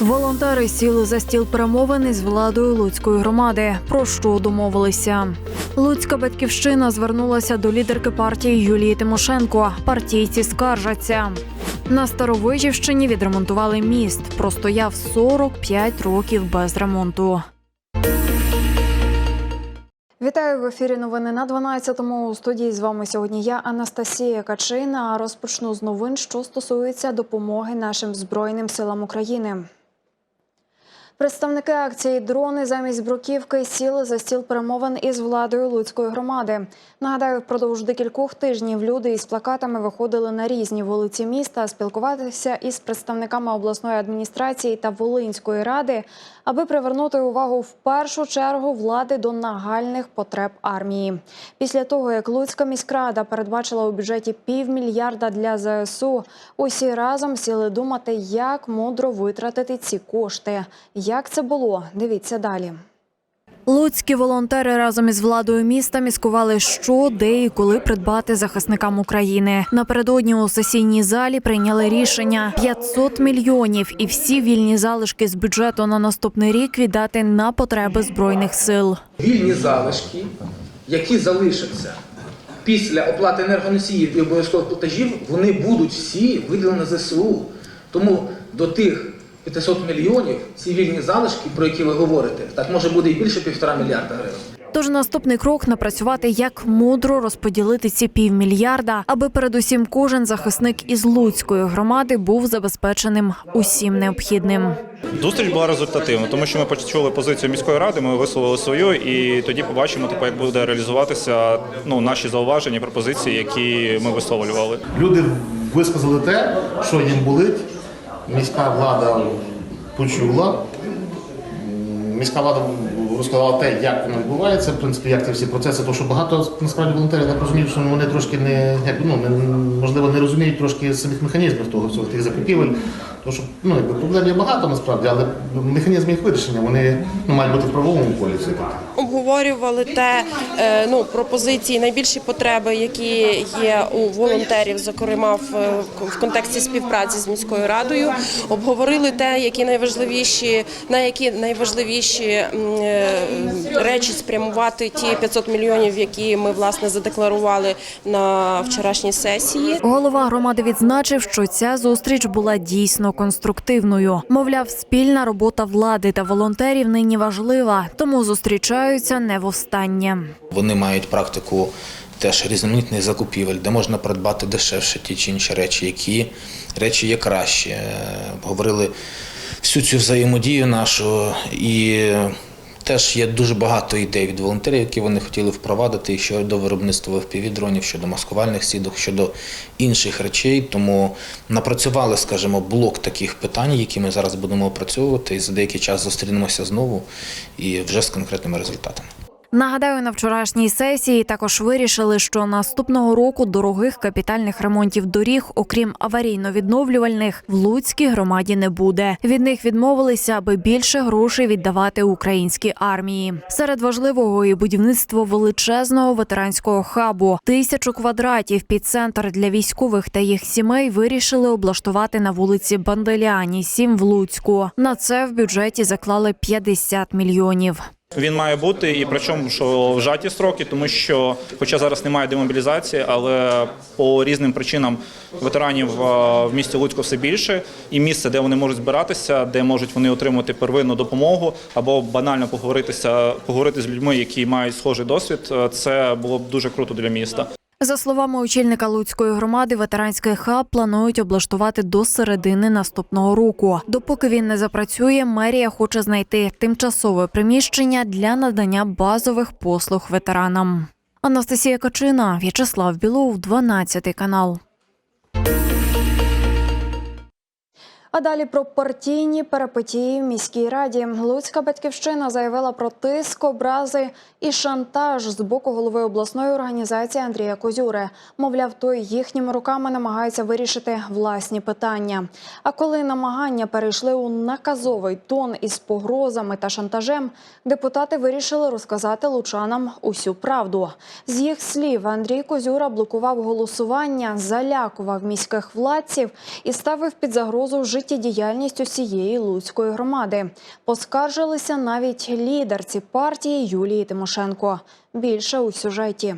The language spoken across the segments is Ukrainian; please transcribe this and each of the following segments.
Волонтери сіли за стіл перемовин із владою Луцької громади. Про що домовилися? Луцька батьківщина звернулася до лідерки партії Юлії Тимошенко. Партійці скаржаться. На Старовижівщині відремонтували міст. Простояв 45 років без ремонту. Вітаю в ефірі. Новини на 12-му. У студії з вами сьогодні я Анастасія Качина. Розпочну з новин, що стосується допомоги нашим збройним силам України. Представники акції дрони замість бруківки сіли за стіл перемовин із владою Луцької громади. Нагадаю, впродовж декількох тижнів люди із плакатами виходили на різні вулиці міста спілкуватися із представниками обласної адміністрації та Волинської ради, аби привернути увагу в першу чергу влади до нагальних потреб армії. Після того, як Луцька міськрада передбачила у бюджеті півмільярда для ЗСУ, усі разом сіли думати, як мудро витратити ці кошти. Як це було? Дивіться далі. Луцькі волонтери разом із владою міста міскували, що, де і коли придбати захисникам України. Напередодні у сесійній залі прийняли рішення 500 мільйонів і всі вільні залишки з бюджету на наступний рік віддати на потреби збройних сил. вільні залишки, які залишаться після оплати енергоносіїв і обов'язкових платежів, вони будуть всі виділені ЗСУ. Тому до тих 500 мільйонів ці вільні залишки, про які ви говорите, так може буде і більше півтора мільярда гривень. Тож наступний крок напрацювати, як мудро розподілити ці півмільярда, аби передусім кожен захисник із Луцької громади був забезпеченим усім необхідним. Зустріч була результативна, тому що ми почули позицію міської ради, ми висловили свою, і тоді побачимо, типу, як буде реалізуватися ну, наші зауваження, пропозиції, які ми висловлювали. Люди висказали те, що їм болить. Міська влада почула. Міська влада розказала те, як воно відбувається, в принципі, як ці всі процеси, тому що багато насправді волонтерів не розуміють, що вони трошки не ну не можливо не розуміють трошки самих механізмів того всього тих закупівель. Тому що ну якби проблем є багато насправді, але механізми їх вирішення вони ну мають бути в правовому полі обговорювали те, е, ну пропозиції, найбільші потреби, які є у волонтерів, зокрема в, в контексті співпраці з міською радою. Обговорили те, які найважливіші, на які найважливіші е, речі спрямувати ті 500 мільйонів, які ми власне задекларували на вчорашній сесії. Голова громади відзначив, що ця зустріч була дійсно конструктивною. Мовляв, спільна робота влади та волонтерів нині важлива, тому зустрічаються не востаннє. Вони мають практику теж різноманітних закупівель, де можна придбати дешевше ті чи інші речі, які речі є кращі. Е, Говорили всю цю взаємодію нашу і. Теж є дуже багато ідей від волонтерів, які вони хотіли впровадити щодо виробництва впівдронів, щодо маскувальних сіток, щодо інших речей. Тому напрацювали, скажімо, блок таких питань, які ми зараз будемо опрацьовувати, і за деякий час зустрінемося знову і вже з конкретними результатами. Нагадаю, на вчорашній сесії також вирішили, що наступного року дорогих капітальних ремонтів доріг, окрім аварійно-відновлювальних, в Луцькій громаді не буде. Від них відмовилися, аби більше грошей віддавати українській армії. Серед важливого і будівництво величезного ветеранського хабу. Тисячу квадратів під центр для військових та їх сімей вирішили облаштувати на вулиці Банделяні, 7 в Луцьку. На це в бюджеті заклали 50 мільйонів. Він має бути, і причому що вжаті строки, тому що, хоча зараз немає демобілізації, але по різним причинам ветеранів в місті Луцьку все більше, і місце, де вони можуть збиратися, де можуть вони отримати первинну допомогу або банально поговоритися, поговорити з людьми, які мають схожий досвід. Це було б дуже круто для міста. За словами очільника Луцької громади, ветеранський хаб планують облаштувати до середини наступного року. Допоки він не запрацює, мерія хоче знайти тимчасове приміщення для надання базових послуг ветеранам. Анастасія Качина, В'ячеслав Білов, 12 канал. А далі про партійні перипетії в міській раді. Луцька батьківщина заявила про тиск, образи і шантаж з боку голови обласної організації Андрія Козюри. Мовляв, той їхніми руками намагається вирішити власні питання. А коли намагання перейшли у наказовий тон із погрозами та шантажем, депутати вирішили розказати лучанам усю правду. З їх слів Андрій Козюра блокував голосування, залякував міських владців і ставив під загрозу життя життєдіяльність усієї Луцької громади. Поскаржилися навіть лідерці партії Юлії Тимошенко. Більше у сюжеті.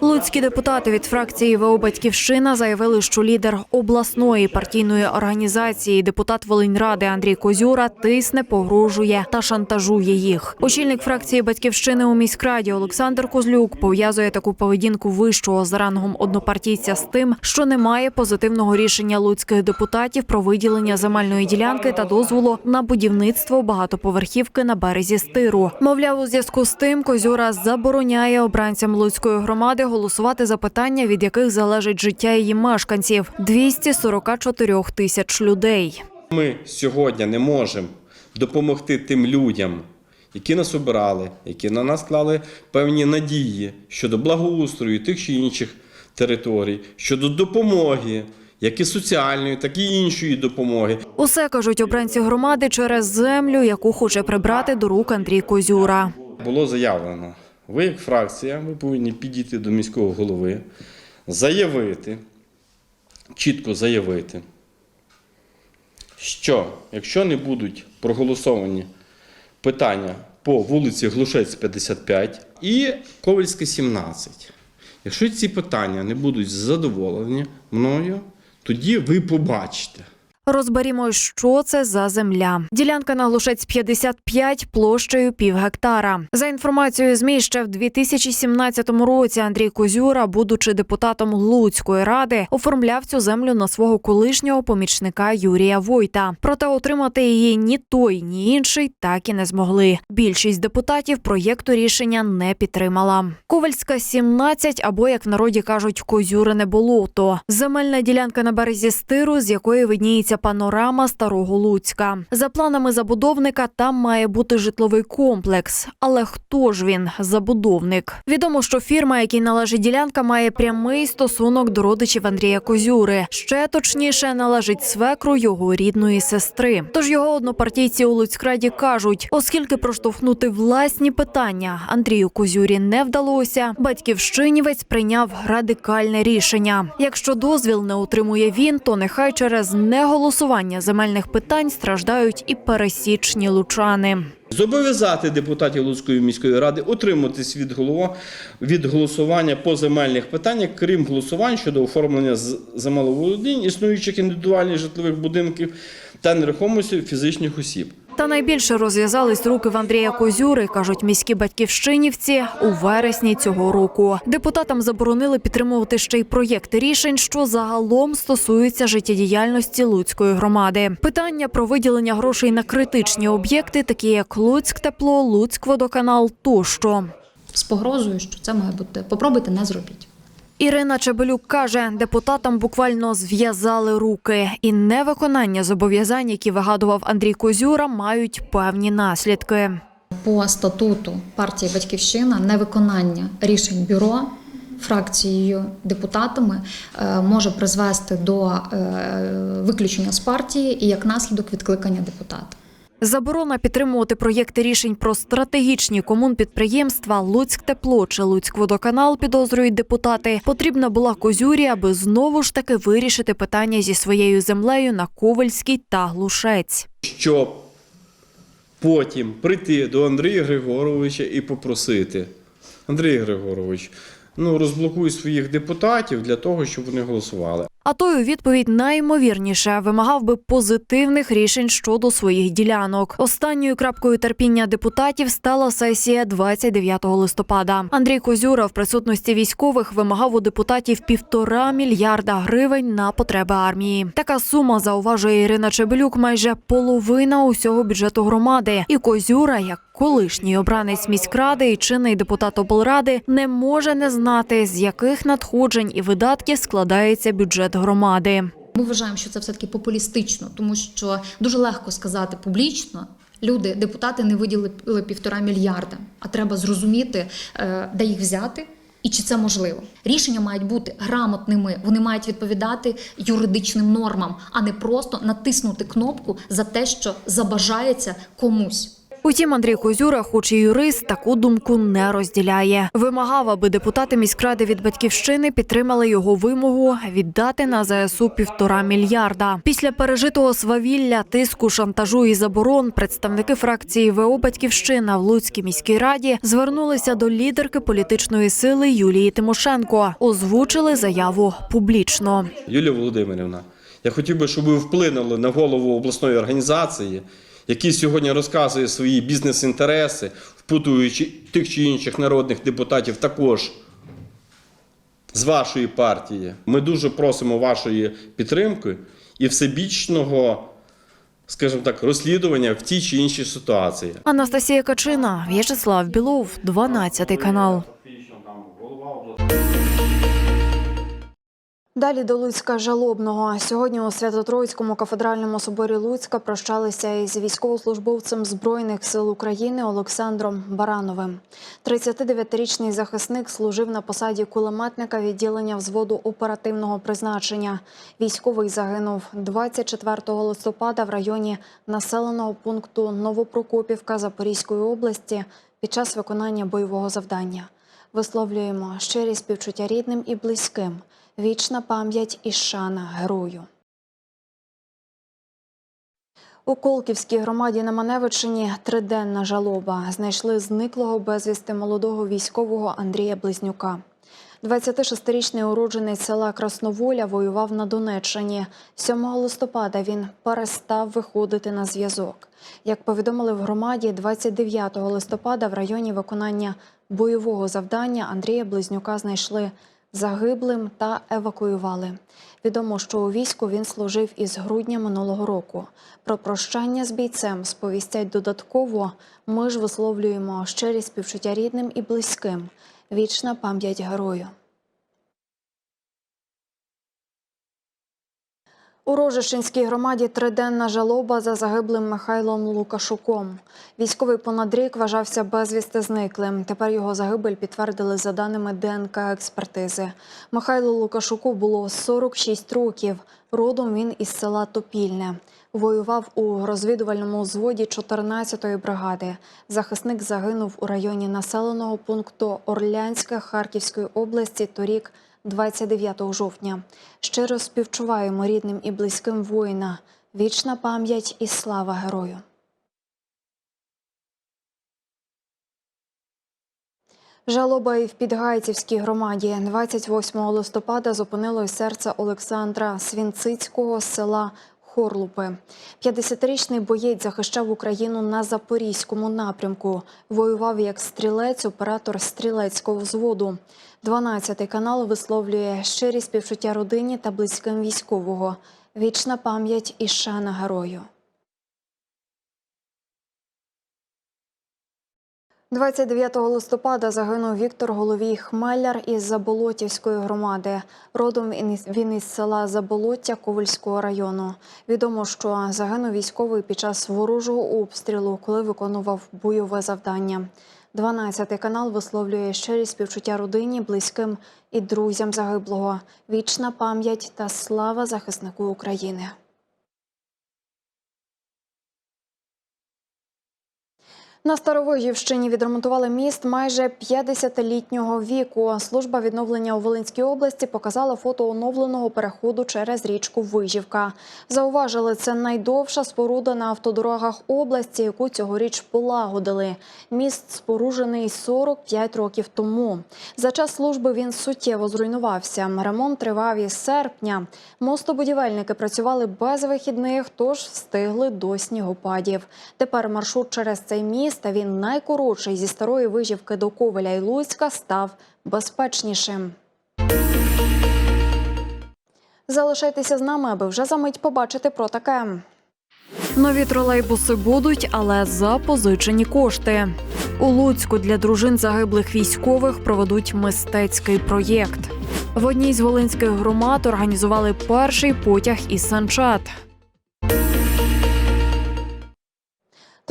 Луцькі депутати від фракції ВО «Батьківщина» заявили, що лідер обласної партійної організації, депутат Волиньради Андрій Козюра, тисне, погрожує та шантажує їх. Очільник фракції «Батьківщини» у міськраді Олександр Козлюк пов'язує таку поведінку вищого за рангом однопартійця з тим, що немає позитивного рішення луцьких депутатів про виділення земельної ділянки та дозволу на будівництво багатоповерхівки на березі стиру. Мовляв, у зв'язку з тим Козюра забороняє обранцям Луцької громади голосувати за питання, від яких залежить життя її мешканців 244 тисяч людей. Ми сьогодні не можемо допомогти тим людям, які нас обирали, які на нас клали певні надії щодо благоустрою тих чи інших територій, щодо допомоги, як і соціальної, так і іншої допомоги. Усе кажуть обранці громади через землю, яку хоче прибрати до рук Андрій Козюра. Було заявлено, ви як фракція, ви повинні підійти до міського голови, заявити, чітко заявити, що якщо не будуть проголосовані питання по вулиці Глушець 55 і Ковальська 17, якщо ці питання не будуть задоволені мною, тоді ви побачите. Розберімо, що це за земля. Ділянка на Глушець 55 площею пів гектара. За інформацією ЗМІ, ще в 2017 році Андрій Козюра, будучи депутатом Луцької ради, оформляв цю землю на свого колишнього помічника Юрія Войта. Проте отримати її ні той, ні інший так і не змогли. Більшість депутатів проєкту рішення не підтримала. Ковальська 17, або як в народі кажуть, Козюрине болото. Земельна ділянка на березі стиру, з якої видніється панорама старого Луцька. За планами забудовника там має бути житловий комплекс. Але хто ж він забудовник? Відомо, що фірма, якій належить ділянка, має прямий стосунок до родичів Андрія Козюри. Ще точніше належить свекру його рідної сестри. Тож його однопартійці у Луцькраді кажуть, оскільки проштовхнути власні питання Андрію Козюрі не вдалося, батьківщинівець прийняв радикальне рішення. Якщо дозвіл не отримує він, то нехай через неголосування земельних питань страждають і пересічні лучани. Зобов'язати депутатів Луцької міської ради утриматись від голова від голосування по земельних питаннях, крім голосувань щодо оформлення з- земелеволодінь існуючих індивідуальних житлових будинків та нерухомості фізичних осіб. Та найбільше розв'язались руки в Андрія Козюри, кажуть міські батьківщинівці у вересні цього року. Депутатам заборонили підтримувати ще й проєкти рішень, що загалом стосуються життєдіяльності Луцької громади. Питання про виділення грошей на критичні об'єкти, такі як Луцьк тепло, Луцьк водоканал тощо. з погрозою, що це має бути. Попробуйте, не зробіть. Ірина Чебелюк каже, депутатам буквально зв'язали руки, і невиконання зобов'язань, які вигадував Андрій Козюра, мають певні наслідки. По статуту партії Батьківщина невиконання рішень бюро фракцією депутатами е, може призвести до е, виключення з партії і як наслідок відкликання депутата. Заборона підтримувати проєкти рішень про стратегічні комунпідприємства Луцьк тепло чи Луцьк водоканал підозрюють депутати. Потрібна була козюрі, аби знову ж таки вирішити питання зі своєю землею на Ковальській та Глушець. Щоб потім прийти до Андрія Григоровича і попросити: Андрій Григорович, ну розблокуй своїх депутатів для того, щоб вони голосували. А той у відповідь найімовірніше вимагав би позитивних рішень щодо своїх ділянок. Останньою крапкою терпіння депутатів стала сесія 29 листопада. Андрій Козюра в присутності військових вимагав у депутатів півтора мільярда гривень на потреби армії. Така сума зауважує Ірина Чебелюк, майже половина усього бюджету громади. І Козюра, як колишній обранець міськради і чинний депутат облради, не може не знати, з яких надходжень і видатків складається бюджет громади. Ми вважаємо, що це все таки популістично, тому що дуже легко сказати публічно. Люди, депутати не виділили півтора мільярда, а треба зрозуміти, е, де їх взяти. І чи це можливо? Рішення мають бути грамотними, вони мають відповідати юридичним нормам, а не просто натиснути кнопку за те, що забажається комусь. Утім, Андрій Козюра, хоч і юрист, таку думку не розділяє. Вимагав, аби депутати міськради від батьківщини підтримали його вимогу віддати на ЗСУ півтора мільярда. Після пережитого свавілля, тиску, шантажу і заборон представники фракції ВО Батьківщина в Луцькій міській раді звернулися до лідерки політичної сили Юлії Тимошенко. Озвучили заяву публічно. Юлія Володимирівна, я хотів би, щоб ви вплинули на голову обласної організації, який сьогодні розказує свої бізнес-інтереси, впутуючи тих чи інших народних депутатів також з вашої партії. Ми дуже просимо вашої підтримки і всебічного, скажімо так, розслідування в тій чи іншій ситуації. Анастасія Качина, В'ячеслав Білов, 12 канал. Далі до Луцька жалобного. Сьогодні у Свято-Троїцькому кафедральному соборі Луцька прощалися із військовослужбовцем Збройних сил України Олександром Барановим. 39-річний захисник служив на посаді кулеметника відділення взводу оперативного призначення. Військовий загинув 24 листопада в районі населеного пункту Новопрокопівка Запорізької області під час виконання бойового завдання. Висловлюємо щирі співчуття рідним і близьким. Вічна пам'ять і шана герою. У Колківській громаді на Маневичині триденна жалоба. Знайшли зниклого безвісти молодого військового Андрія Близнюка. 26-річний уродженець села Красноволя воював на Донеччині. 7 листопада він перестав виходити на зв'язок. Як повідомили в громаді, 29 листопада в районі виконання бойового завдання Андрія Близнюка знайшли загиблим та евакуювали. Відомо, що у війську він служив із грудня минулого року. Про прощання з бійцем сповістять додатково. Ми ж висловлюємо щирі співчуття рідним і близьким. Вічна пам'ять герою. У Рожищенській громаді триденна жалоба за загиблим Михайлом Лукашуком. Військовий понад рік вважався безвісти зниклим. Тепер його загибель підтвердили за даними ДНК експертизи. Михайлу Лукашуку було 46 років. Родом він із села Топільне. Воював у розвідувальному взводі 14-ї бригади. Захисник загинув у районі населеного пункту Орлянська Харківської області торік 29 жовтня. Щиро співчуваємо рідним і близьким воїна. Вічна пам'ять і слава герою. Жалоба і в Підгайцівській громаді 28 листопада зупинилось серце Олександра Свінцицького з села Хорлупи. 50-річний боєць захищав Україну на запорізькому напрямку. Воював як стрілець, оператор стрілецького взводу. 12 канал висловлює щирі співчуття родині та близьким військового. Вічна пам'ять і шана герою. 29 листопада загинув Віктор Головій Хмеляр із Заболотівської громади. Родом він із- села Заболоття Ковальського району. Відомо, що загинув військовий під час ворожого обстрілу, коли виконував бойове завдання. 12 канал висловлює щирі співчуття родині, близьким і друзям загиблого. Вічна пам'ять та слава захиснику України. На Старовижівщині відремонтували міст майже 50-літнього віку. Служба відновлення у Волинській області показала фото оновленого переходу через річку Вижівка. Зауважили, це найдовша споруда на автодорогах області, яку цьогоріч полагодили. Міст споруджений 45 років тому. За час служби він суттєво зруйнувався. Ремонт тривав із серпня. Мостобудівельники працювали без вихідних, тож встигли до снігопадів. Тепер маршрут через цей міст, а він найкоротший зі старої вижівки до Ковеля і Луцька, став безпечнішим. Залишайтеся з нами, аби вже за мить побачити про таке. Нові тролейбуси будуть, але за позичені кошти. У Луцьку для дружин загиблих військових проведуть мистецький проєкт. В одній з волинських громад організували перший потяг із санчат.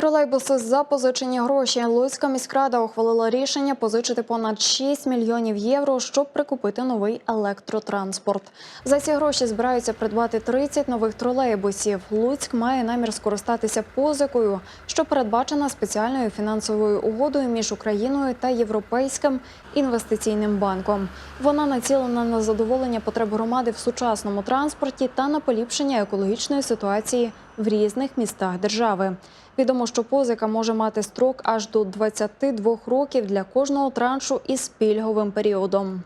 Тролейбуси за позичені гроші. Луцька міськрада ухвалила рішення позичити понад 6 мільйонів євро, щоб прикупити новий електротранспорт. За ці гроші збираються придбати 30 нових тролейбусів. Луцьк має намір скористатися позикою, що передбачена спеціальною фінансовою угодою між Україною та Європейським інвестиційним банком. Вона націлена на задоволення потреб громади в сучасному транспорті та на поліпшення екологічної ситуації в різних містах держави. Відомо, що позика може мати строк аж до 22 років для кожного траншу із пільговим періодом.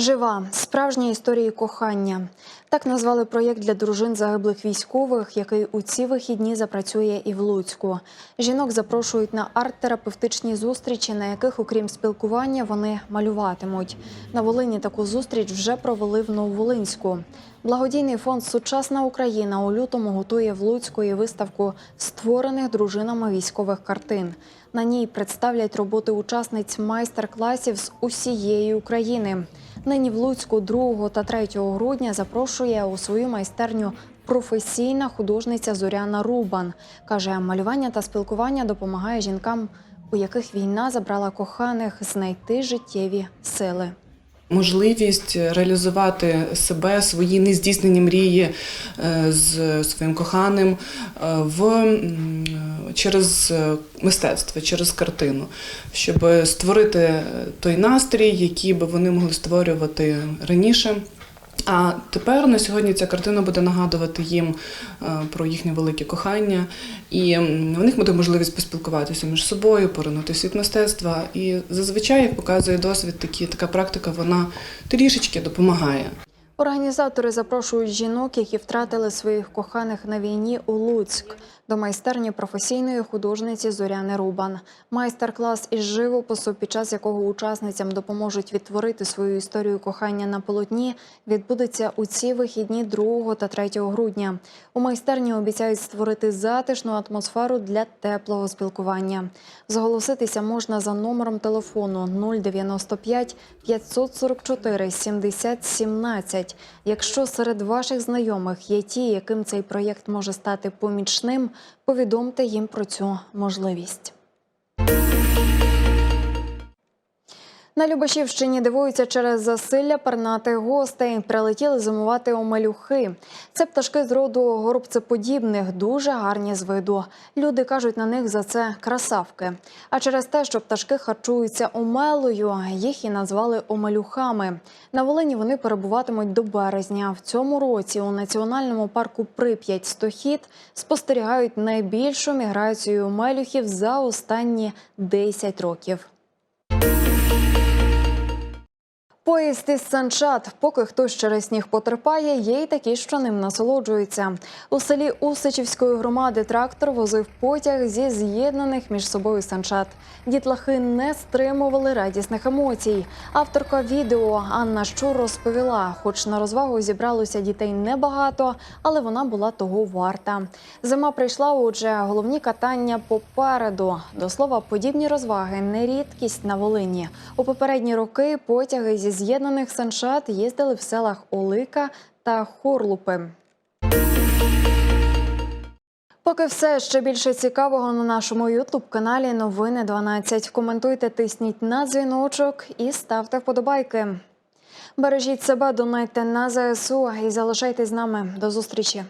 Жива справжні історії кохання. Так назвали проєкт для дружин загиблих військових, який у ці вихідні запрацює і в Луцьку. Жінок запрошують на арт-терапевтичні зустрічі, на яких, окрім спілкування, вони малюватимуть. На Волині таку зустріч вже провели в Нововолинську. Благодійний фонд Сучасна Україна у лютому готує в Луцьку і виставку створених дружинами військових картин. На ній представлять роботи учасниць майстер-класів з усієї України. Нині в Луцьку 2 та 3 грудня запрошує у свою майстерню професійна художниця Зоряна Рубан. Каже, малювання та спілкування допомагає жінкам, у яких війна забрала коханих, знайти життєві сили. Можливість реалізувати себе, свої нездійснені мрії е, з своїм коханим е, в, через е, мистецтво, через картину, щоб створити той настрій, який би вони могли створювати раніше. А тепер на сьогодні ця картина буде нагадувати їм е, про їхнє велике кохання, і у них буде можливість поспілкуватися між собою, поринути світ мистецтва. І зазвичай, як показує досвід, такі, така практика вона трішечки допомагає. Організатори запрошують жінок, які втратили своїх коханих на війні у Луцьк, до майстерні професійної художниці Зоряни Рубан. Майстер-клас із живопису, під час якого учасницям допоможуть відтворити свою історію кохання на полотні, відбудеться у ці вихідні 2 та 3 грудня. У майстерні обіцяють створити затишну атмосферу для теплого спілкування. Зголоситися можна за номером телефону 095 544 70 17. Якщо серед ваших знайомих є ті, яким цей проєкт може стати помічним, повідомте їм про цю можливість. На Любашівщині дивуються через засилля пернатих гостей. Прилетіли зимувати омелюхи. Це пташки з роду горобцеподібних, дуже гарні з виду. Люди кажуть на них за це красавки. А через те, що пташки харчуються омелою, їх і назвали омелюхами. На Волині вони перебуватимуть до березня. В цьому році у національному парку Прип'ять Стохід спостерігають найбільшу міграцію омелюхів за останні 10 років. Поїзд із Санчат. Поки хтось через сніг потерпає, є й такі, що ним насолоджуються. У селі Усичівської громади трактор возив потяг зі з'єднаних між собою санчат. Дітлахи не стримували радісних емоцій. Авторка відео Анна Щур розповіла, хоч на розвагу зібралося дітей небагато, але вона була того варта. Зима прийшла, отже, головні катання попереду. До слова, подібні розваги не рідкість на Волині. У попередні роки потяги зі з'єднаних санчат їздили в селах Олика та Хорлупи. Поки все ще більше цікавого на нашому ютуб каналі Новини 12. Коментуйте, тисніть на дзвіночок і ставте вподобайки. Бережіть себе, донайте на ЗСУ і залишайтесь з нами. До зустрічі.